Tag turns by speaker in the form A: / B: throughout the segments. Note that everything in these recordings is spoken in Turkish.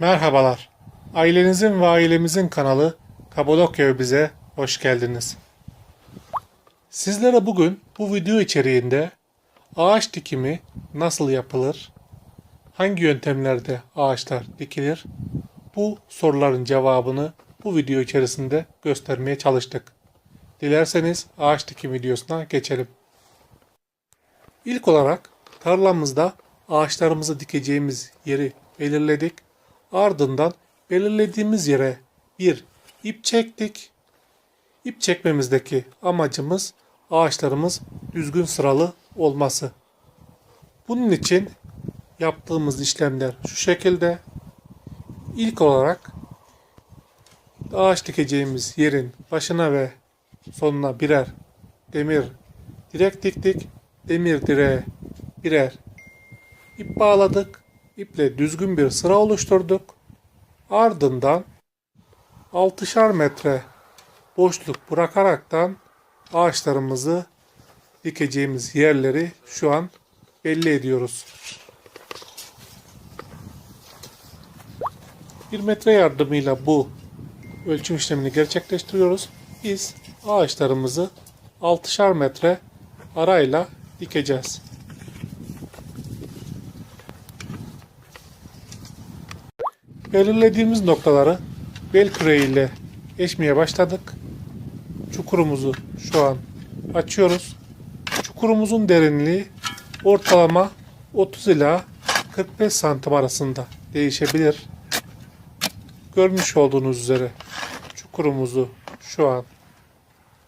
A: Merhabalar. Ailenizin ve ailemizin kanalı Kapadokya bize hoş geldiniz. Sizlere bugün bu video içeriğinde ağaç dikimi nasıl yapılır, hangi yöntemlerde ağaçlar dikilir, bu soruların cevabını bu video içerisinde göstermeye çalıştık. Dilerseniz ağaç dikim videosuna geçelim. İlk olarak tarlamızda ağaçlarımızı dikeceğimiz yeri belirledik. Ardından belirlediğimiz yere bir ip çektik. İp çekmemizdeki amacımız ağaçlarımız düzgün sıralı olması. Bunun için yaptığımız işlemler şu şekilde. İlk olarak ağaç dikeceğimiz yerin başına ve sonuna birer demir direk diktik. Demir direğe birer ip bağladık. İple düzgün bir sıra oluşturduk. Ardından 6'şar metre boşluk bırakaraktan ağaçlarımızı dikeceğimiz yerleri şu an belli ediyoruz. Bir metre yardımıyla bu ölçüm işlemini gerçekleştiriyoruz. Biz ağaçlarımızı 6'şar metre arayla dikeceğiz. Belirlediğimiz noktaları bel küreği ile eşmeye başladık. Çukurumuzu şu an açıyoruz. Çukurumuzun derinliği ortalama 30 ila 45 santim arasında değişebilir. Görmüş olduğunuz üzere çukurumuzu şu an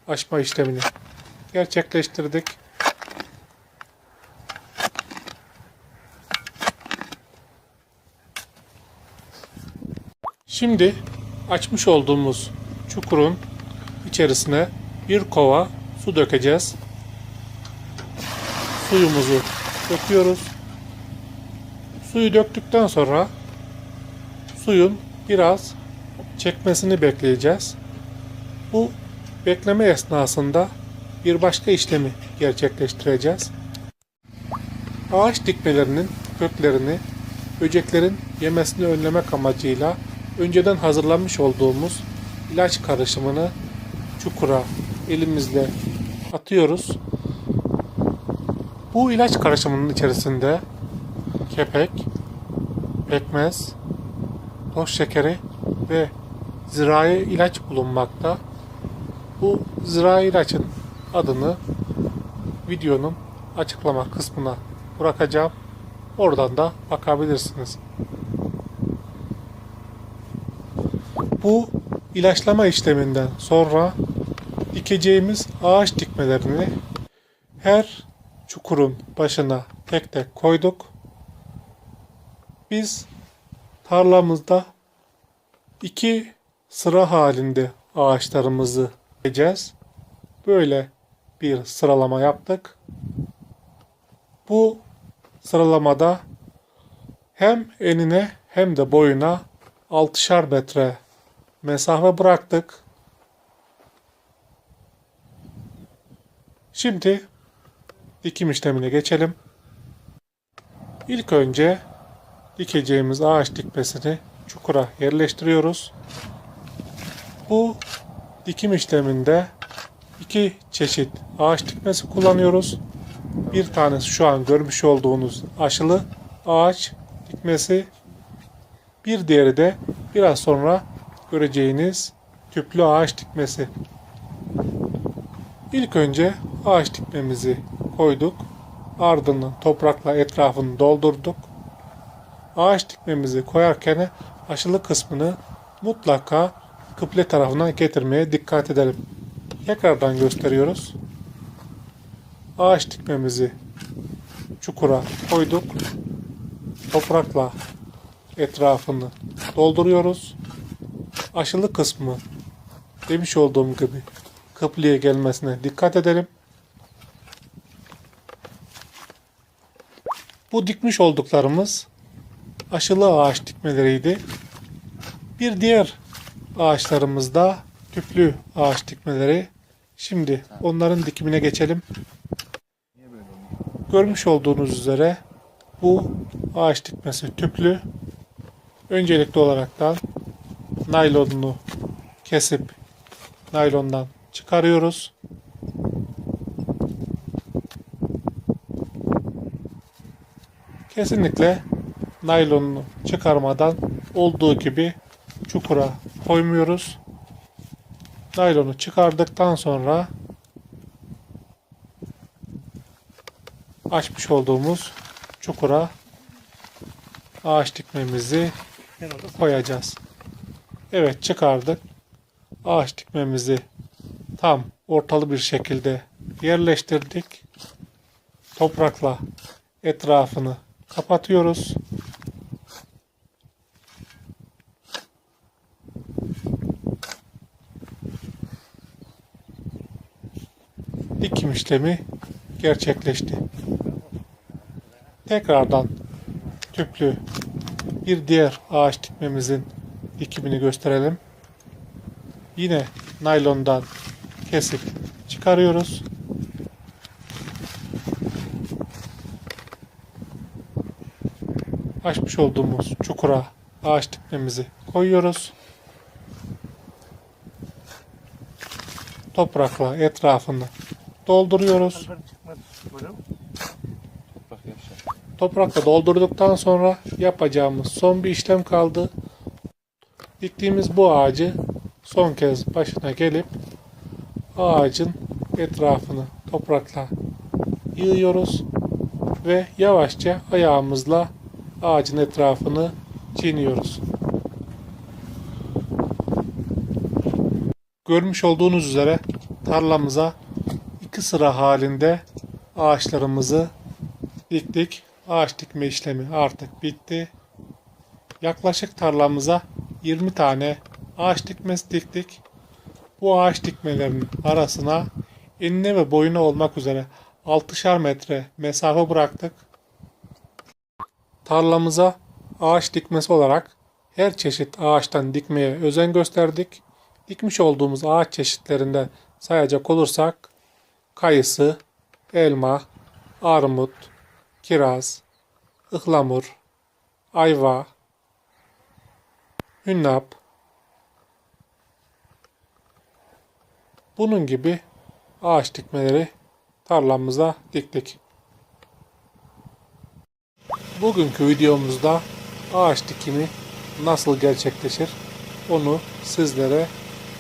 A: açma işlemini gerçekleştirdik. Şimdi açmış olduğumuz çukurun içerisine bir kova su dökeceğiz. Suyumuzu döküyoruz. Suyu döktükten sonra suyun biraz çekmesini bekleyeceğiz. Bu bekleme esnasında bir başka işlemi gerçekleştireceğiz. Ağaç dikmelerinin köklerini böceklerin yemesini önlemek amacıyla önceden hazırlanmış olduğumuz ilaç karışımını çukura elimizle atıyoruz. Bu ilaç karışımının içerisinde kepek, pekmez, toz şekeri ve zirai ilaç bulunmakta. Bu zirai ilacın adını videonun açıklama kısmına bırakacağım. Oradan da bakabilirsiniz. Bu ilaçlama işleminden sonra dikeceğimiz ağaç dikmelerini her çukurun başına tek tek koyduk. Biz tarlamızda iki sıra halinde ağaçlarımızı dikeceğiz. Böyle bir sıralama yaptık. Bu sıralamada hem enine hem de boyuna 6'şar metre mesafe bıraktık. Şimdi dikim işlemine geçelim. İlk önce dikeceğimiz ağaç dikmesini çukura yerleştiriyoruz. Bu dikim işleminde iki çeşit ağaç dikmesi kullanıyoruz. Bir tanesi şu an görmüş olduğunuz aşılı ağaç dikmesi. Bir diğeri de biraz sonra göreceğiniz tüplü ağaç dikmesi. İlk önce ağaç dikmemizi koyduk. Ardından toprakla etrafını doldurduk. Ağaç dikmemizi koyarken aşılı kısmını mutlaka kıble tarafına getirmeye dikkat edelim. Tekrardan gösteriyoruz. Ağaç dikmemizi çukura koyduk. Toprakla etrafını dolduruyoruz. Aşılı kısmı demiş olduğum gibi kıbleye gelmesine dikkat edelim. Bu dikmiş olduklarımız aşılı ağaç dikmeleriydi. Bir diğer ağaçlarımız da tüplü ağaç dikmeleri. Şimdi onların dikimine geçelim. Görmüş olduğunuz üzere bu ağaç dikmesi tüplü. Öncelikli olaraktan naylonunu kesip naylondan çıkarıyoruz. Kesinlikle naylonunu çıkarmadan olduğu gibi çukura koymuyoruz. Naylonu çıkardıktan sonra açmış olduğumuz çukura ağaç dikmemizi koyacağız. Evet çıkardık. Ağaç dikmemizi tam ortalı bir şekilde yerleştirdik. Toprakla etrafını kapatıyoruz. Dikim işlemi gerçekleşti. Tekrardan tüplü bir diğer ağaç dikmemizin dikimini gösterelim. Yine naylondan kesip çıkarıyoruz. Açmış olduğumuz çukura ağaç dikmemizi koyuyoruz. Toprakla etrafını dolduruyoruz. Toprakla doldurduktan sonra yapacağımız son bir işlem kaldı. Diktiğimiz bu ağacı son kez başına gelip ağacın etrafını toprakla yığıyoruz ve yavaşça ayağımızla ağacın etrafını çiğniyoruz. Görmüş olduğunuz üzere tarlamıza iki sıra halinde ağaçlarımızı diktik. Ağaç dikme işlemi artık bitti. Yaklaşık tarlamıza 20 tane ağaç dikmesi diktik. Bu ağaç dikmelerin arasına enine ve boyuna olmak üzere 6'şar metre mesafe bıraktık. Tarlamıza ağaç dikmesi olarak her çeşit ağaçtan dikmeye özen gösterdik. Dikmiş olduğumuz ağaç çeşitlerinden sayacak olursak kayısı, elma, armut, kiraz, ıhlamur, ayva, hünnap, bunun gibi ağaç dikmeleri tarlamıza diktik. Bugünkü videomuzda ağaç dikimi nasıl gerçekleşir onu sizlere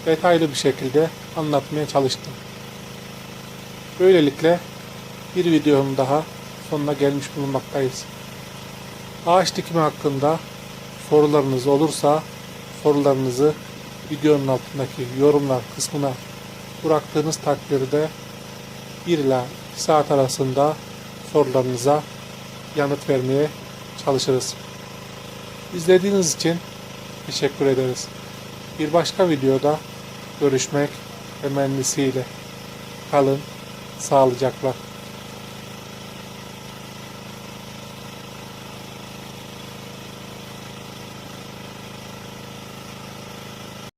A: detaylı bir şekilde anlatmaya çalıştım. Böylelikle bir videonun daha sonuna gelmiş bulunmaktayız. Ağaç dikimi hakkında sorularınız olursa sorularınızı videonun altındaki yorumlar kısmına bıraktığınız takdirde 1 ila 2 saat arasında sorularınıza yanıt vermeye çalışırız. İzlediğiniz için teşekkür ederiz. Bir başka videoda görüşmek temennisiyle. Kalın sağlıcakla.